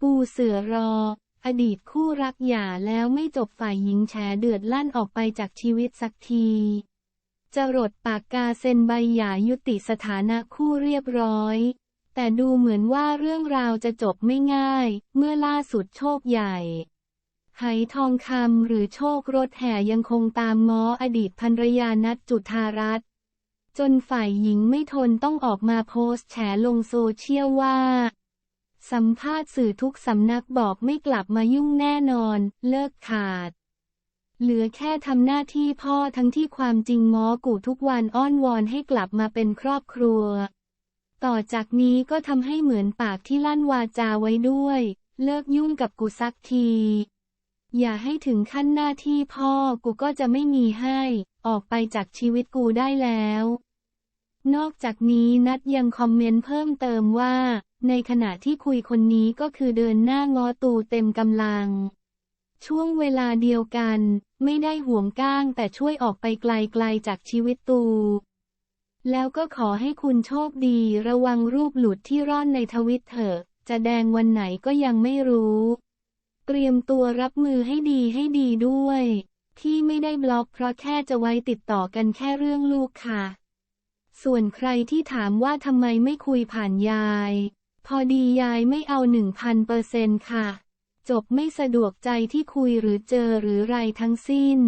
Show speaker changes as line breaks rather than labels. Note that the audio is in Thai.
ปูเสือรอ อดีตคู่รักหย่าแล้วไม่จบฝ่ายหญิงแฉเดือดลั่นออกไปจากชีวิตสักทีจรดปากกาเซ็นใบหย่ายุติสถานะคู่เรียบร้อย แต่ดูเหมือนว่าเรื่องราวจะจบไม่ง่าย เมื่อล่าสุดโชคใหญ่ไหทองคำหรือโชครถแห่ยังคงตามง้ออดีตภรรยานัดจุธารัตน์จนฝ่ายหญิงไม่ทนต้องออกมาโพสต์แฉลงโซเชียลว่า สัมภาษณ์สื่อทุกสำนักบอกไม่กลับมายุ่งแน่นอน เลิกขาด เหลือแค่ทำหน้าที่พ่อทั้งที่ความจริงง้อกูทุกวันอ้อนวอนให้กลับมาเป็นครอบครัว ต่อจากนี้ก็ทำให้เหมือนปากที่ลั่นวาจาไว้ด้วย เลิกยุ่งกับกูสักที อย่าให้ถึงขั้นหน้าที่พ่อกูก็จะไม่มีให้ ออกไปจากชีวิตกูได้แล้ว นอกจากนี้นัดยังคอมเมนต์เพิ่มเติมว่า ในขณะที่คุยคนนี้ก็คือเดินหน้างอตูเต็มกำลัง ช่วงเวลาเดียวกัน ไม่ได้ห่วงก้างแต่ช่วยออกไปไกลๆจากชีวิตตู แล้วก็ขอให้คุณโชคดีระวังรูปหลุดที่ร่อนในทวิตเถอะ จะแดงวันไหนก็ยังไม่รู้ เตรียมตัวรับมือให้ดีให้ดีด้วย ที่ไม่ได้บล็อกเพราะแค่จะไว้ติดต่อกันแค่เรื่องลูกค่ะ ส่วนใครที่ถามว่าทำไมไม่คุยผ่านยาย พอดียายไม่เอาหนึ่งพันเปอร์เซ็นค่ะ จบไม่สะดวกใจที่คุยหรือเจอหรือไรทั้งสิ้น